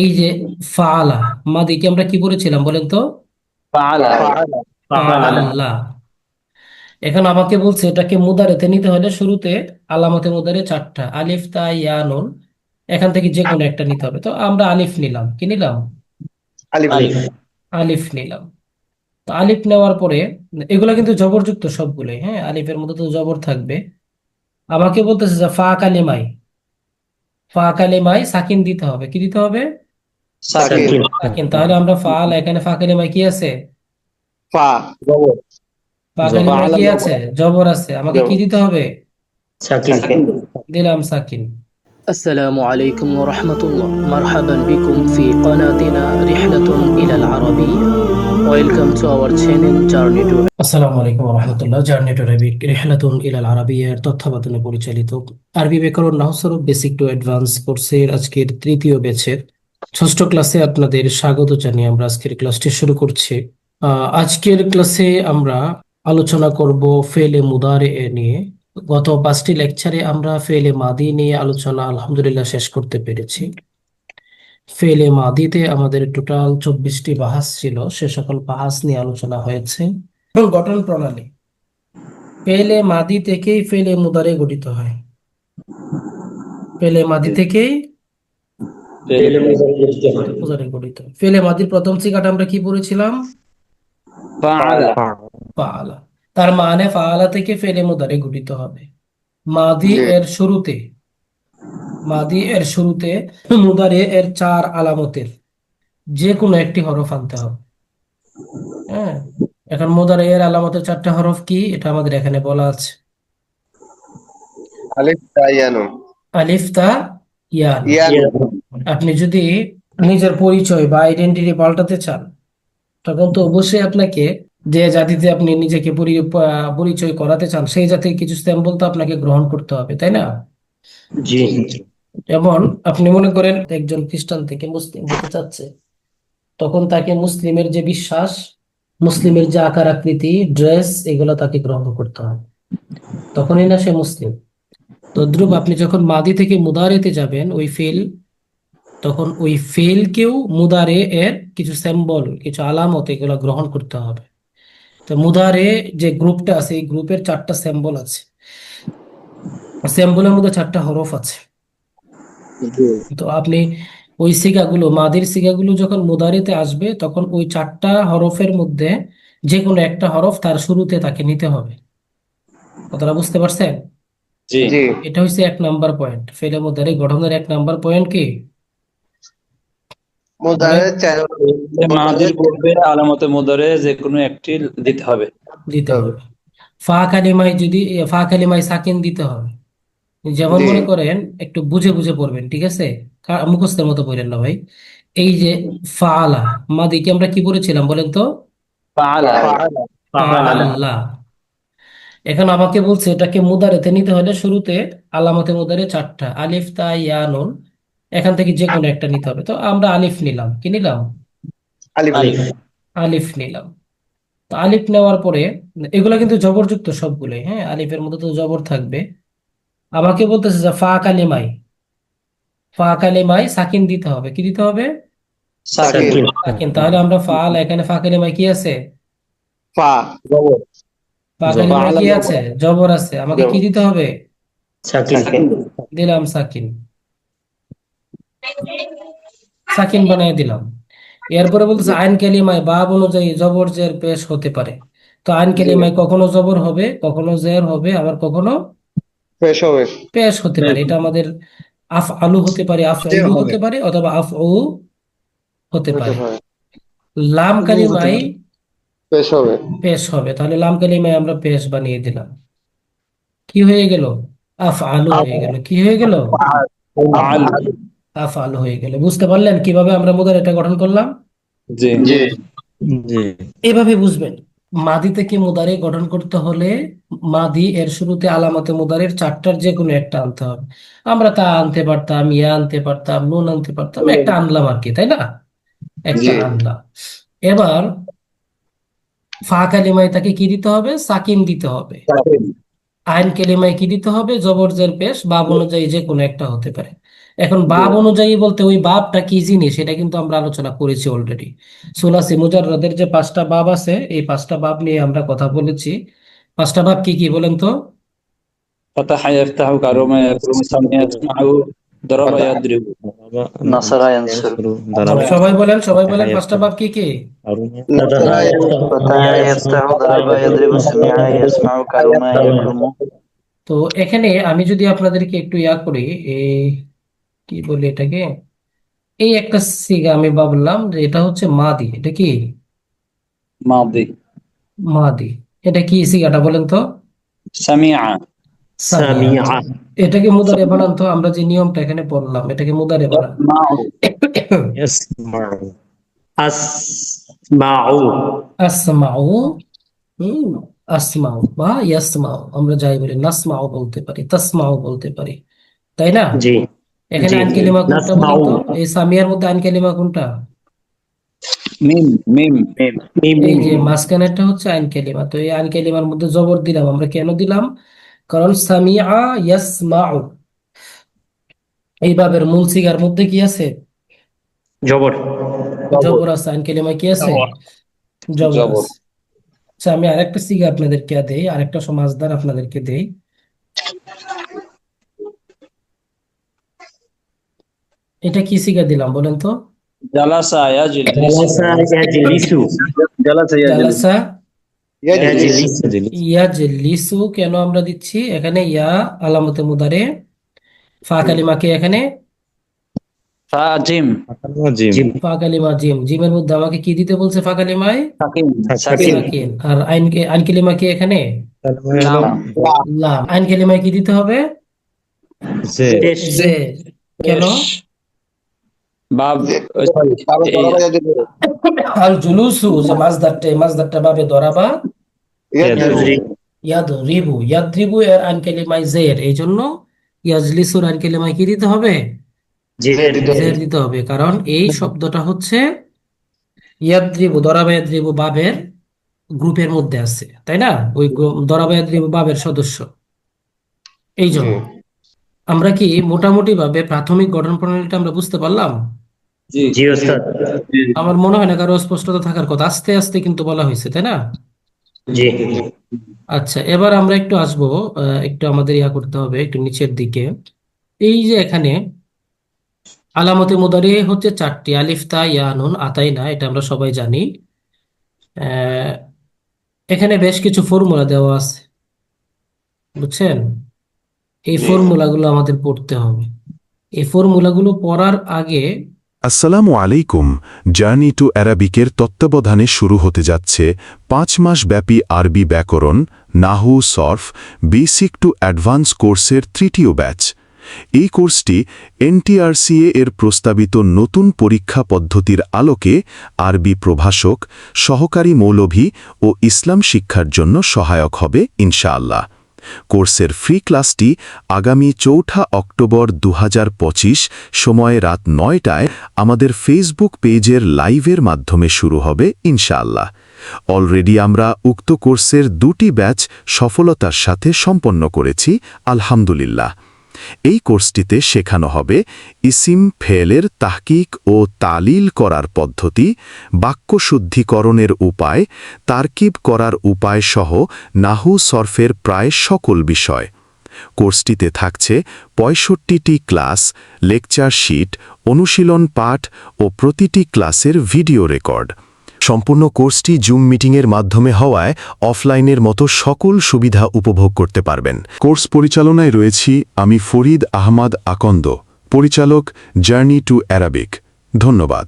এই যে ফাআলা মাদিকে আমরা কি বলেছিলাম বলেন তো? ফাআলা। ফাআলা। এখন আমাকে বলছে এটাকে মুদারেতে নিতে হলে শুরুতে আলামতে মুদারে চারটা আলিফ তা ইয়া নুন এখান থেকে যে কোনো একটা নিতে হবে। তো আমরা আলিফ নিলাম। কি নিলাম? আলিফ নিলাম। তো আলিফ নেওয়ার পরে এগুলা কিন্তু জবরযুক্ত সবগুলোই হ্যাঁ? আলিফের মধ্যে তো জবর থাকবে। আমাকে বলতেছে যে ফা কালিমাই ফা কালিমাই সাকিন দিতে হবে। কি দিতে হবে? সাকিন সাকিন তাহলে আমরা ফাল এখানে ফা কালিমাই কি আছে ফা ফা কালিমাই কি আছে জবর আছে আমাকে কি দিতে হবে সাকিন দিলাম সাকিন السلام عليكم ورحمة الله مرحبا بكم في قناتنا رحلة إلى العربية Welcome to our channel Journey to আসসালামু আলাইকুম রহমতুল্লাহ জার্নি টু আরবিক রিহলাতুন ইলাল আরাবিয়ার তত্ত্বাবধানে পরিচালিত আরবি ব্যাকরণ নাহসরফ বেসিক টু অ্যাডভান্স কোর্সের আজকের তৃতীয় ব্যাচের ষষ্ঠ ক্লাসে আপনাদের স্বাগত জানিয়ে আমরা আজকের ক্লাসটি শুরু করছি। আজকের ক্লাসে আমরা আলোচনা করব ফেলে মুদারে এ নিয়ে। গত পাঁচটি লেকচারে আমরা ফেলে মাদি নিয়ে আলোচনা আলহামদুলিল্লাহ শেষ করতে পেরেছি। ফেলে মাদিতে আমাদের টোটাল চব্বিশটি বাহাস ছিল, সে সকল বাহাস নিয়ে আলোচনা হয়েছে। এবং গঠন প্রণালী। ফেলে মাদি থেকেই ফেলে মুদারে গঠিত হয়। ফেলে মাদি থেকেই ফেলে মাদির প্রথম সিগাটা আমরা কি পড়েছিলাম? ফাআলা ফাআলা তার মানে ফাআলা থেকে ফেলে মুদারে গঠিত হবে। মাদি এর শুরুতে। মাদি এর শুরুতে মুদারে এর চার আলামতের যে কোনো একটি হরফ আনতে হবে। হ্যাঁ? এখন মুদারে এর আলামতের চারটা হরফ কি? এটা আমাদের এখানে বলা আছে। আলিফ তা ইয়া নুন আলিফ তা ইয়া। ইয়া নুন আপনি যদি নিজের পরিচয় বা আইডেন্টিটি পাল্টাতে চান তখন তো অবশ্যই আপনাকে যে জাতিতে আপনি নিজেকে পরিচয় করাতে চান সেই জাতির কিছু স্যাম্পল তো আপনাকে গ্রহণ করতে হবে তাই না? জি। যেমন আপনি মনে করেন একজন খ্রিস্টান থেকে মুসলিম হতে চাচ্ছে তখন তাকে মুসলিমের যে বিশ্বাস মুসলিমের যে আকার আকৃতি ড্রেস এগুলো তাকে গ্রহণ করতে হবে। তখনই না সে মুসলিম। তদ্রুপ আপনি যখন মাদি থেকে মুদারেতে যাবেন ওই ফেল তখন ওই ফেলকেও মুদারে এর কিছু সিম্বল কিছু আলামত এগুলো গ্রহণ করতে হবে। তো মুদারে যে গ্রুপটা আছে এই গ্রুপের চারটা সিম্বল আছে। সিম্বলের মধ্যে চারটা হরফ আছে। তো আপনি ওই সিগাগুলো মাদির সিগাগুলো যখন মুদারিতে আসবে তখন ওই চারটা হরফের মধ্যে যে কোনো একটা হরফ তার শুরুতে তাকে নিতে হবে। কথাটা বুঝতে পারছেন? এটা হচ্ছে এক নাম্বার পয়েন্ট ফেলে মুদারি গঠনের এক নাম্বার পয়েন্ট কি? মুদারে চার মাদির পূর্বে আলামতে মুদারে যে কোনো একটি দিতে হবে। দিতে হবে। ফা কালিমায় যদি ফা কালিমায় সাকিন দিতে হবে। যেমন মনে করেন একটু বুঝে বুঝে পড়বেন ঠিক আছে? মুখস্থের মতো পড়েন না ভাই। এই যে ফাআলা মাদিকে আমরা কি বলেছিলাম বলেন তো? এখন আমাকে বলছে এটাকে মুদারেতে নিতে হলে শুরুতে আলামতে মুদারে চারটা আলিফ তা ইয়া নুন। এখান থেকে যে কোনো একটা নিতে হবে। তো আমরা আলিফ নিলাম। কি নিলাম? আলিফ আলিফ। আলিফ নিলাম। তো আলিফ নেওয়ার পরে এগুলা কিন্তু জবরযুক্ত সবগুলোই হ্যাঁ? আলিফের মধ্যে তো জবর থাকবে। আমাকে বলতেছে যে ফা কালিমাই। ফা কালিমাই সাকিন দিতে হবে। কি দিতে হবে? সাকিন। তাহলে আমরা ফাল এখানে ফা কালিমাই কি আছে? ফা। ফা কালিমাই কি আছে? জবর আছে। আমাকে কি দিতে হবে? সাকিন। দিলাম সাকিন। সাকিন বানিয়ে দিলাম। এরপরে বলতেছে আইন কালিমায় বাব অনুযায়ী জবর জের পেশ হতে পারে। তো আইন কালিমায় কখনো জবর হবে কখনো জের হবে আবার কখনো পেশ হবে। পেশ হতে পারে। এটা আমাদের আফ আলু হতে পারে আফ হবে। হতে পারে অথবা আফ ও হতে পারে। লাম কালিমায় পেশ হবে। পেশ হবে। তাহলে লাম কালিমায় আমরা পেশ বানিয়ে দিলাম। কি হয়ে গেল? আফ আলু হয়ে গেল। কি হয়ে গেল? আলু আফ আলু হয়ে গেল। বুঝতে পারলেন কীভাবে আমরা মুদার এটা গঠন করলাম? জি। জি। জি। এভাবে বুঝবেন। মাদি থেকে মুদারে গঠন করতে হলে মাদি এর শুরুতে আলামতে মুদারের চারটার যে কোনো একটা আনতে হবে। আমরা তা আনতে পারতাম ইয়া আনতে পারতাম নুন আনতে পারতাম একটা আনলাম আর কি তাই না? একটা আনলাম। এবার ফা কালিমায় তাকে কি দিতে হবে? সাকিন দিতে হবে। আইন কালিমায় কি দিতে হবে জবর জের পেশ বাব অনুযায়ী যে কোনো একটা হতে পারে এখন বাব অনুযায়ী বলতে ওই বাবটা কি জিনিস এটা কিন্তু আমরা আলোচনা করেছি অলরেডি সুলাসি মুজাররাদের যে পাঁচটা বাব আছে এই পাঁচটা বাব নিয়ে আমরা কথা বলেছি পাঁচটা বাব কি কি বলেন তো فتح يفتح كرم يكرم سمع يسمع ضرب يضرب نصر ينصر সবাই বলেন সবাই বলেন পাঁচটা বাপ কি কি? তো এখানে আমি যদি আপনাদেরকে একটু ইয়া করি এই কি বলি এটাকে? এই একটা সিগা আমি বললাম যে এটা হচ্ছে মাদি এটা কি? মাদি। মাদি। এটা কি সিগাটা বলেন তো? সামিয়া। সামিয়া। এটাকে মুদারে বানান তো আমরা যে নিয়মটা এখানে পড়লাম এটাকে মুদারে বানান আসমাউ। আসমাউ। আসমাউ। বা ইয়াসমাউ। আমরা যাই বলি নাসমাউ বলতে পারি তাসমাউ বলতে পারি। তাই না? জি। এখানে আইন কোনটা বলতো এই সামিয়ার মধ্যে আইনকেলিমা কোনটা? মাঝখানে হচ্ছে আইন তো এই আইন মধ্যে জবর দিলাম আমরা কেন দিলাম? কারণ সামিয়া এই বাবের মূল সিগার মধ্যে কি আছে? জবর। জবর আছে আইন কি আছে? জবর। আচ্ছা আমি আরেকটা সিগা আপনাদেরকে দেই আরেকটা সমাজদার আপনাদেরকে দেই। এটা কি সিগা দিলাম বলেন তো? জালাসা জালাসা জালাসা ইয়া জেলিসু। কেন আমরা দিচ্ছি? এখানে ইয়া আলামতে মুদারে ফা কালিমাকে এখানে? আমাকে কি দিতে বলছে ফা আর আইন আইন এখানে? লাম। কি দিতে হবে? কেন? ইয়াজলিসুর কি দিতে হবে? কারণ এই শব্দটা হচ্ছে বাবের গ্রুপের মধ্যে আছে তাই না? ওই দরাবা বাবের সদস্য। এই জন্য। আমরা কি মোটামুটি ভাবে প্রাথমিক গঠন প্রণালীটা আমরা বুঝতে পারলাম? জি জি ওস্তাদ। আমার মনে হয় না কারও স্পষ্টতা থাকার কথা। আস্তে আস্তে কিন্তু বলা হয়েছে তাই না? জি। আচ্ছা এবার আমরা একটু আসব আহ, একটু আমাদের ইয়া করতে হবে একটু নিচের দিকে। এই যে এখানে আলামতে মুদারি হচ্ছে চারটি আলিফ তা ইয়া নুন আতাই না এটা আমরা সবাই জানি। আহ, এখানে বেশ কিছু ফর্মুলা দেওয়া আছে বুঝছেন? এই ফর্মুলাগুলো আমাদের পড়তে হবে। এই ফর্মুলাগুলো পড়ার আগে আসসালামু আলাইকুম। জার্নি টু অ্যারাবিকের তত্ত্বাবধানে শুরু হতে যাচ্ছে পাঁচ মাস ব্যাপী আরবি ব্যাকরণ নাহু সরফ, বেসিক টু অ্যাডভান্স কোর্সের তৃতীয় ব্যাচ। এই কোর্সটি এনটিআরসিএ এর প্রস্তাবিত নতুন পরীক্ষা পদ্ধতির আলোকে আরবি প্রভাষক, সহকারী মৌলভী ও ইসলাম শিক্ষার জন্য সহায়ক হবে, ইনশাআল্লাহ। কোর্সের ফ্রি ক্লাসটি আগামী চৌঠা অক্টোবর দু সময় রাত নয়টায় আমাদের ফেসবুক পেজের লাইভের মাধ্যমে শুরু হবে, ইনশাআল্লাহ। অলরেডি আমরা উক্ত কোর্সের দুটি ব্যাচ সফলতার সাথে সম্পন্ন করেছি, আলহামদুলিল্লাহ। এই কোর্সটিতে শেখানো হবে ইসিম ফেলের তাহকিক ও তালিল করার পদ্ধতি বাক্য শুদ্ধিকরণের উপায়, তারকিব করার উপায় সহ নাহু সরফের প্রায় সকল বিষয়। কোর্সটিতে থাকছে পঁয়ষট্টিটি ক্লাস, লেকচার শিট, অনুশীলন পাঠ ও প্রতিটি ক্লাসের ভিডিও রেকর্ড। সম্পূর্ণ কোর্সটি জুম মিটিংয়ের মাধ্যমে হওয়ায় অফলাইনের মতো সকল সুবিধা উপভোগ করতে পারবেন। কোর্স পরিচালনায় রয়েছি আমি ফরিদ আহমদ আকন্দ, পরিচালক জার্নি টু অ্যারাবিক ধন্যবাদ।